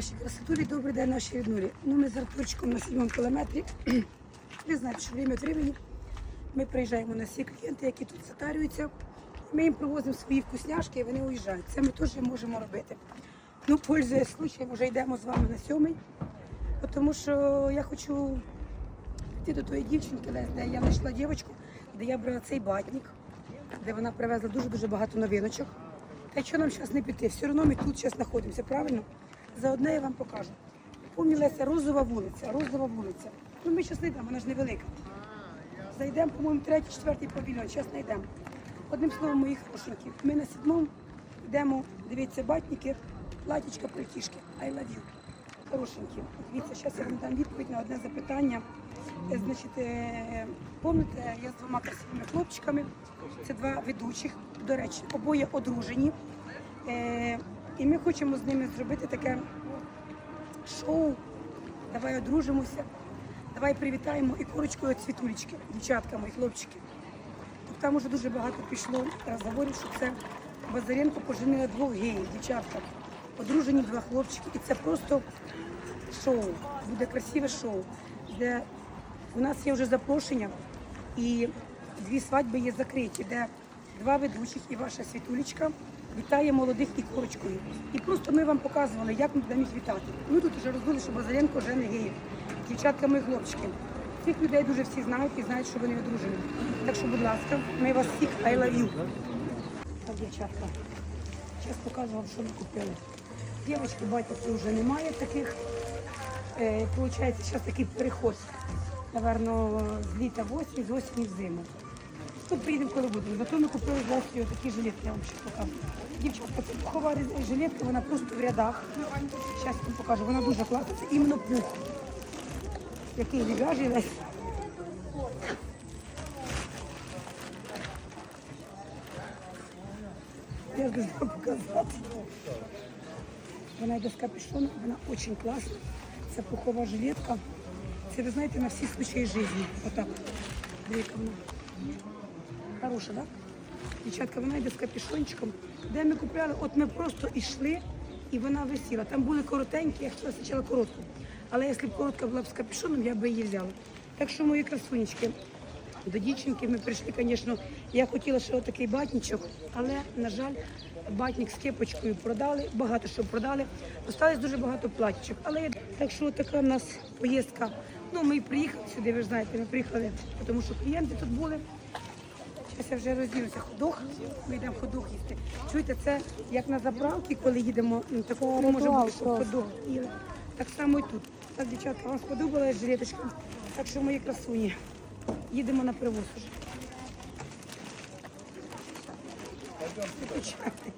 Наші красотулі, добрий день, наші ріднулі. Ну, ми з Артурчиком на сьомому кілометрі. Ви знаєте, що время від времени ми приїжджаємо на всі клієнти, які тут затарюються. Ми їм привозимо свої вкусняшки і вони уїжджають. Це ми теж можемо робити. Ну, пользуясь случаєм, вже йдемо з вами на сьомий, тому що я хочу йти до тої дівчинки, де я знайшла дівчинку, де я брала цей батник, де вона привезла дуже-дуже багато новиночок. Та що нам зараз не піти? Все одно ми тут зараз знаходимося, правильно? Заодне я вам покажу. Помнілася Розова вулиця, Розова вулиця. Ну ми зараз знайдемо, вона ж невелика. Зайдемо, по-моєму, третій, четвертий павільйон, зараз знайдемо. Одним словом, мої хорошенькі, ми на сідмому йдемо, дивіться, батніки, платічка, пальтішки. I love you. Хорошенькі. Дивіться, зараз я вам дам відповідь на одне запитання. Е, Значить, е, пам'ятаєте, я з двома красивими хлопчиками, це два ведучих, до речі, обоє одружені. І ми хочемо з ними зробити таке шоу. Давай одружимося, давай привітаємо і курочкою цвітулечки, дівчатка мої хлопчики. Тобто там уже дуже багато пішло розговорів, що це Базаренко поженила двох геїв, дівчатка. Одружені два хлопчики. І це просто шоу. Буде красиве шоу, де у нас є вже запрошення і дві свадьби є закриті, де два ведучих і ваша світулечка вітає молодих і курочкою. І просто ми вам показували, як ми будемо їх вітати. Ми тут вже роздули, що Базаренко вже не геїв. Дівчатка мої хлопчики. Цих людей дуже всі знають і знають, що вони одружені. Так що, будь ласка, ми вас всіх I love you. Так, дівчатка, зараз покажу вам, що ми купили. Дівчатки, батьків вже немає таких. Е, Получається, зараз такий переход, напевно, з літа в осінь, з осені в зиму. Тут приїдемо, коли будемо. Зато ми купили з Лесією такі жилетки, я вам ще покажу. Дівчатка, це пухова різ- жилетка, вона просто в рядах. Зараз вам покажу, вона дуже класна, це іменно пух. Який не в'яже весь. Я ж должна показати. Вона йде з капюшоном, вона дуже класна. Це пухова жилетка. Це, ви знаєте, на всі случаї життя. Отак. Дивіться вона. Хороша, так? Дівчатка, вона йде з капюшончиком. Де ми купляли, от ми просто йшли і вона висіла. Там були коротенькі, я хотіла спочатку коротку. Але якщо б коротка була б з капюшоном, я б її взяла. Так що, мої красунечки, до дівчинки ми прийшли, звісно, я хотіла ще отакий батнічок, але, на жаль, батник з кепочкою продали, багато що продали. Осталось дуже багато платічок. Але так що така в нас поїздка. Ну, ми приїхали сюди, ви ж знаєте, ми приїхали, тому що клієнти тут були. Зараз вже розділися ходох, ми йдемо ходох їсти. Чуєте, це як на заправки, коли їдемо, ну, такого не може бути, що ходох. І так само і тут. Так, дівчатка, вам сподобалась жилеточка? Так що мої красуні. Їдемо на привоз уже. Включайте.